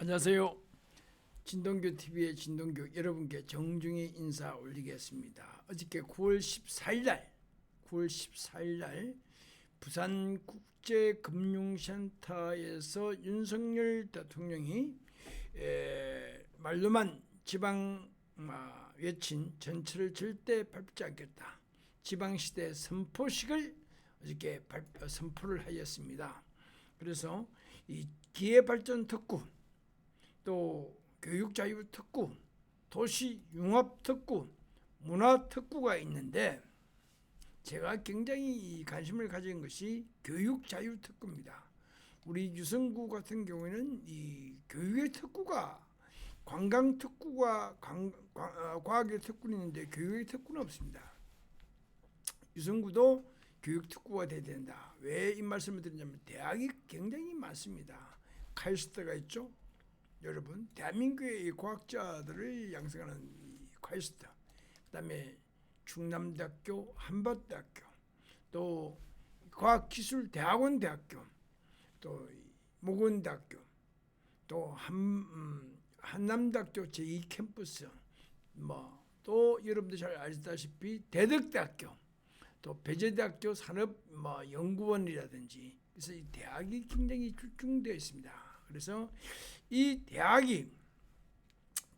안녕하세요. 진동교 TV의 진동교 여러분께 정중히 인사 올리겠습니다. 어저께 9월 14일 날 9월 14일 날 부산 국제금융센터에서 윤석열 대통령이 에, 말로만 지방 아, 외친 전철을 절대 밟지 않겠다. 지방시대 선포식을 어저께 발표, 선포를 하였습니다. 그래서 이 기회발전 특구 또 교육자유 특구, 도시 융합 특구, 문화 특구가 있는데 제가 굉장히 관심을 가진 것이 교육자유 특구입니다. 우리 유성구 같은 경우에는 이 교육의 특구가 관광 특구가 관, 관, 어, 과학의 특구는 있는데 교육의 특구는 없습니다. 유성구도 교육 특구가 돼야 된다. 왜 이 말씀을 드리냐면 대학이 굉장히 많습니다. 카이스트가 있죠. 여러분 대한민국의 이 과학자들을 양성하는 이 퀘스트 그다음에 충남대학교 한밭대학교 또 과학기술대학원 대학교 또 모건대학교 또 한, 음, 한남대학교 제2 캠퍼스 뭐 또 여러분들 잘 아시다시피 대덕대학교 또 배재대학교 산업 뭐 그래서 이 대학이 굉장히 집중되어 있습니다. 그래서 이 대학이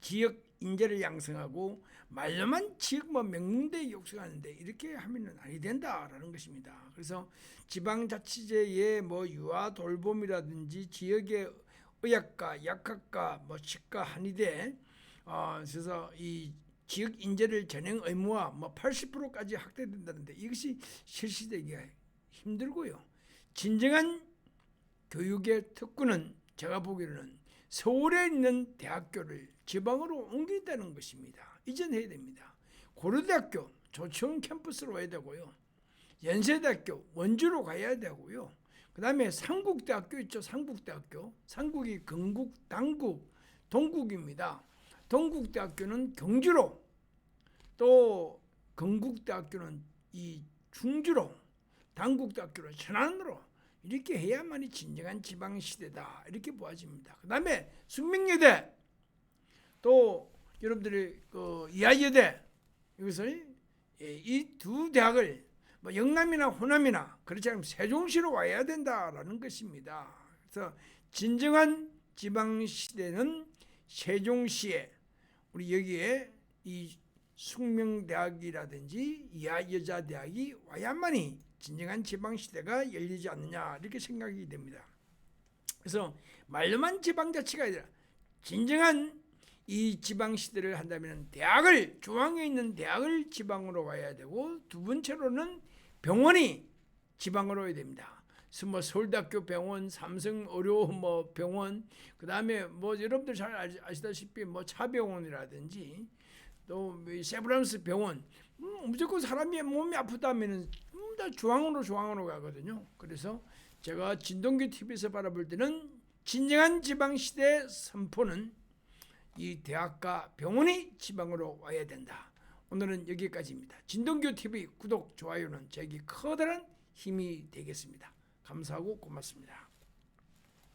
지역 인재를 양성하고 말로만 지역 뭐 명문대 육성하는데 이렇게 하면은 아니 된다라는 것입니다. 그래서 지방자치제의 뭐 유아 돌봄이라든지 지역의 의학과, 약학과, 뭐 치과, 한의대 어 그래서 이 지역 인재를 전형 의무화 뭐 80%까지 확대된다는데 이것이 실시되기가 힘들고요. 진정한 교육의 특구는 제가 보기로는 서울에 있는 대학교를 지방으로 옮긴다는 것입니다. 이전해야 됩니다. 고려대학교 조치원 캠퍼스로 와야 되고요. 연세대학교 원주로 가야 되고요. 그 다음에 상국대학교 있죠. 상국대학교. 상국이 건국, 당국, 동국입니다. 동국대학교는 경주로 또 건국대학교는 이 충주로 당국대학교는 천안으로 이렇게 해야만이 진정한 지방 시대다 이렇게 보아집니다. 그 다음에 숙명여대 또 여러분들이 그 이하여대 여기서 이 두 대학을 뭐 영남이나 호남이나 그렇지 않으면 세종시로 와야 된다라는 것입니다. 그래서 진정한 지방 시대는 세종시에 우리 여기에 이 숙명대학이라든지 이하여자대학이 와야만이 진정한 지방시대가 열리지 않느냐 이렇게 생각이 됩니다. 그래서 말로만 지방자치가 아니라 진정한 이 지방시대를 한다면 대학을 중앙에 있는 대학을 지방으로 와야 되고 두 번째로는 병원이 지방으로 와야 됩니다. 뭐 서울대학교 병원, 삼성 의료 뭐 병원, 그 다음에 뭐 여러분들 잘 아시- 아시다시피 뭐 차병원이라든지 또 세브란스 병원 음, 무조건 사람이 몸이 아프다면은 음, 다 중앙으로 중앙으로 가거든요. 그래서 제가 진동기 TV에서 바라볼 때는 진정한 지방 시대 선포는 이 대학과 병원이 지방으로 와야 된다. 오늘은 여기까지입니다. 진동규 TV 구독 좋아요는 저에게 커다란 힘이 되겠습니다. 감사하고 고맙습니다.